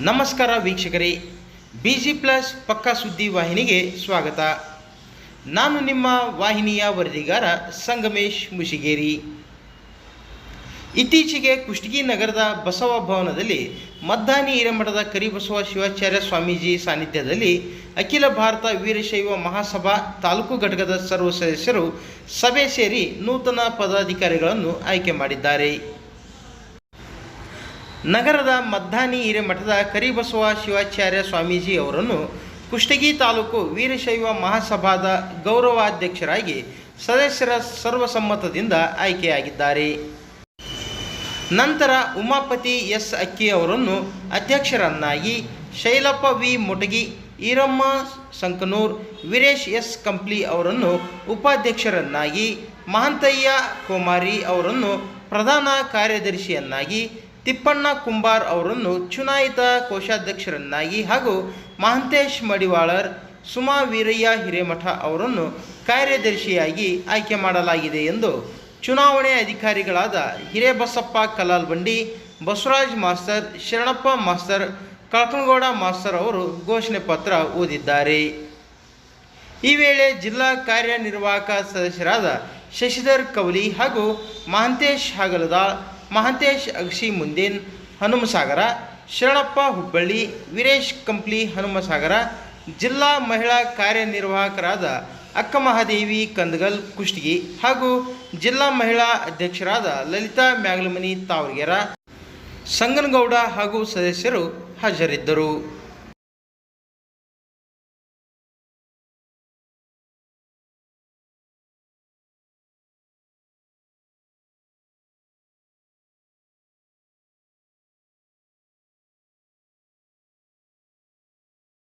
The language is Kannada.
ನಮಸ್ಕಾರ ವೀಕ್ಷಕರೇ ಬಿ ಜಿ ಪ್ಲಸ್ ಪಕ್ಕಾ ಸುದ್ದಿ ವಾಹಿನಿಗೆ ಸ್ವಾಗತ. ನಾನು ನಿಮ್ಮ ವಾಹಿನಿಯ ವರದಿಗಾರ ಸಂಗಮೇಶ್ ಮುಷಿಗೇರಿ. ಇತ್ತೀಚೆಗೆ ಕುಷ್ಟಗಿ ನಗರದ ಬಸವ ಭವನದಲ್ಲಿ ಮದ್ದಾನಿ ಹಿರೇಮಠದ ಕರಿಬಸವ ಶಿವಾಚಾರ್ಯ ಸ್ವಾಮೀಜಿ ಸಾನ್ನಿಧ್ಯದಲ್ಲಿ ಅಖಿಲ ಭಾರತ ವೀರಶೈವ ಮಹಾಸಭಾ ತಾಲೂಕು ಘಟಕದ ಸರ್ವ ಸದಸ್ಯರು ಸಭೆ ಸೇರಿ ನೂತನ ಪದಾಧಿಕಾರಿಗಳನ್ನು ಆಯ್ಕೆ ಮಾಡಿದ್ದಾರೆ. ನಗರದ ಮದ್ದಾನಿ ಹಿರೇಮಠದ ಕರಿಬಸವ ಶಿವಾಚಾರ್ಯ ಸ್ವಾಮೀಜಿ ಅವರನ್ನು ಕುಷ್ಟಗಿ ತಾಲೂಕು ವೀರಶೈವ ಮಹಾಸಭಾದ ಗೌರವಾಧ್ಯಕ್ಷರಾಗಿ ಸದಸ್ಯರ ಸರ್ವಸಮ್ಮತದಿಂದ ಆಯ್ಕೆಯಾಗಿದ್ದಾರೆ. ನಂತರ ಉಮಾಪತಿ ಎಸ್ ಅಕ್ಕಿ ಅವರನ್ನು ಅಧ್ಯಕ್ಷರನ್ನಾಗಿ ಶೈಲಪ್ಪ ವಿ ಮೊಟಗಿ, ಈರಮ್ಮ ಸಂಕನೂರ್, ವೀರೇಶ್ ಎಸ್ ಕಂಪ್ಲಿ ಅವರನ್ನು ಉಪಾಧ್ಯಕ್ಷರನ್ನಾಗಿ ಮಹಂತಯ್ಯ ಕುಮಾರಿ ಅವರನ್ನು ಪ್ರಧಾನ ಕಾರ್ಯದರ್ಶಿಯನ್ನಾಗಿ ತಿಪ್ಪಣ್ಣ ಕುಂಬಾರ್ ಅವರನ್ನು ಚುನಾಯಿತ ಕೋಶಾಧ್ಯಕ್ಷರನ್ನಾಗಿ ಹಾಗೂ ಮಹಂತೇಶ್ ಮಡಿವಾಳರ್ ಸುಮಾ ವೀರಯ್ಯ ಹಿರೇಮಠ ಅವರನ್ನು ಕಾರ್ಯದರ್ಶಿಯಾಗಿ ಆಯ್ಕೆ ಮಾಡಲಾಗಿದೆ ಎಂದು ಚುನಾವಣೆ ಅಧಿಕಾರಿಗಳಾದ Hirebasappa Kalalbandi, Basavaraj master Sharanappa master Kalakanagouda master ಅವರು ಘೋಷಣೆ ಪತ್ರ ಓದಿದ್ದಾರೆ. ಈ ವೇಳೆ ಜಿಲ್ಲಾ ಕಾರ್ಯನಿರ್ವಾಹಕ ಸದಸ್ಯರಾದ ಶಶಿಧರ್ ಕವಲಿ ಹಾಗೂ ಮಹಂತೇಶ್ ಹಾಗಲದಾಳ್ ಮಹಂತೇಶ್ ಅಗಸಿ ಮುಂದಿನ್ ಹನುಮಸಾಗರ, ಶರಣಪ್ಪ ಹುಬ್ಬಳ್ಳಿ, ವೀರೇಶ್ ಕಂಪ್ಲಿ, ಹನುಮಸಾಗರ, ಜಿಲ್ಲಾ ಮಹಿಳಾ ಕಾರ್ಯನಿರ್ವಾಹಕರಾದ ಅಕ್ಕ ಮಹಾದೇವಿ ಕಂದಗಲ್ ಕುಷ್ಟಗಿ ಹಾಗೂ ಜಿಲ್ಲಾ ಮಹಿಳಾ ಅಧ್ಯಕ್ಷರಾದ ಲಲಿತಾ ಮ್ಯಾಗ್ಲಮನಿ ತಾವರ್ಗೆರ, ಸಂಗನಗೌಡ ಹಾಗೂ ಸದಸ್ಯರು ಹಾಜರಿದ್ದರು.